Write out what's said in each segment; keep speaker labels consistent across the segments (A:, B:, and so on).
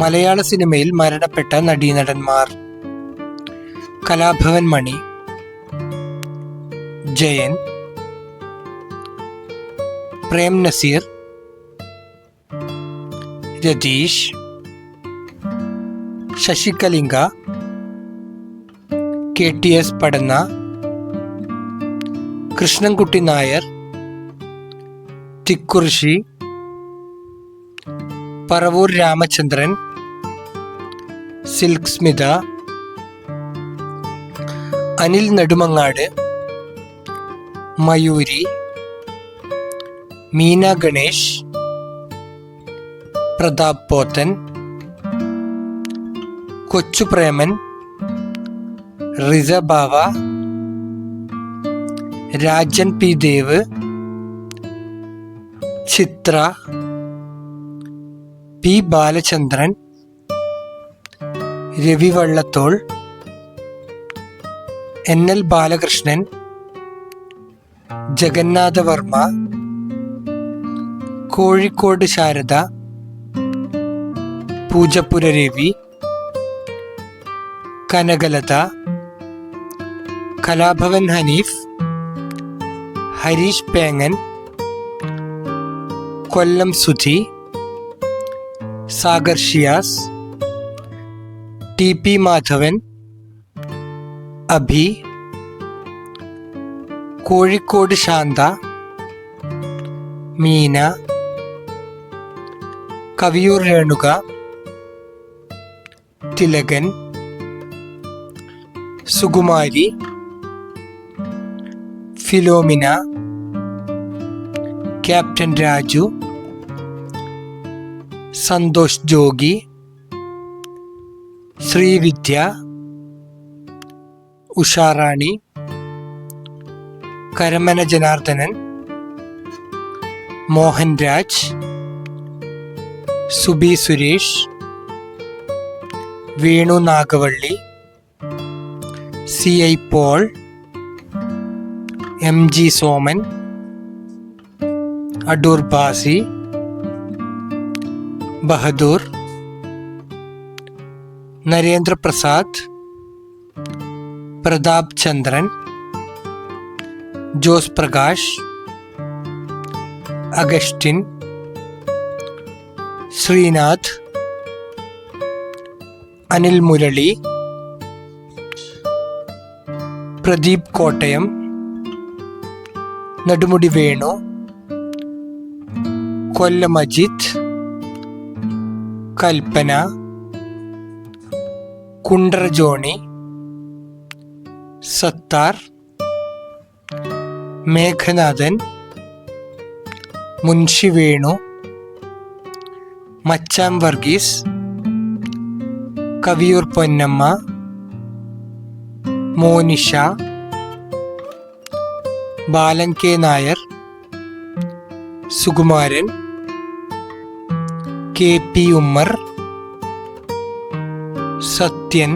A: മലയാള സിനിമയിൽ മരണപ്പെട്ട നടീനടന്മാർ. Kalabhavan Mani Jayan Prem Nazir Ratheesh Sasi Kalinga K T S Padanna Krishnankutty Nair Thikkurissy Paravoor Ramachandran silk Smitha Anil Nedumangad Mayuri Meena Ganesh Prathap Pothen Kochupreman റിസ ബാവ രാജൻ പി ദേവ് ചിത്ര P Balachandran Ravi Vallathol N L Balakrishnan Jagannathavarma Kozhikode Sharada Poojappura Ravi Kanakalatha Kalabhavan Haneef Harish Pengan Kollam Sudhi Sagar Shiyas TP Madhavan, Abi कोड़ Shantha, Meena, Kaviyoor Renuka Thilak Sukumari, Philomina captain Raju, Santosh Jogi Srividya Usharani Karamana Janardanan Mohan Raj Subi Suresh Venu Nagavally C I Paul M G Soman Adoor Bhasi Bahadur Narendra Prasad Prathap Chandran Jose Prakash Augustine Sreenath Anil Murali Pradeep Kottayam Nedumudi Venu Kollam Ajith Kalpana Kundara Johnny Sathar Meghanathan Munshi Venu Machan Varghese Kaviyoor Ponnamma Monisha Balan K Nair Sukumaran K P Ummer Sathyan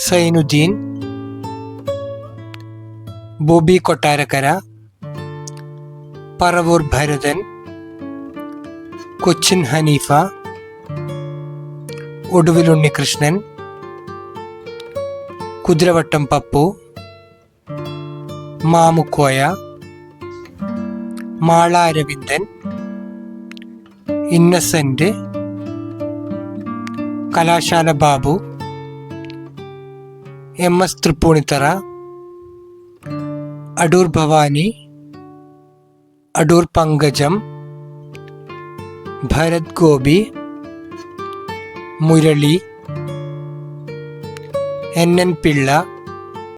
A: Zainuddin Bobby Kottarakkara Paravoor Bharathan Cochin Haneefa Oduvil Unnikrishnan Kuthiravattam Pappu Mamukkoya Mala Aravindan Innocent Kalasala Babu M S Thrippunithura Adoor Bhavani Adoor Pankajam Bharath Gopi Murali N N Pillai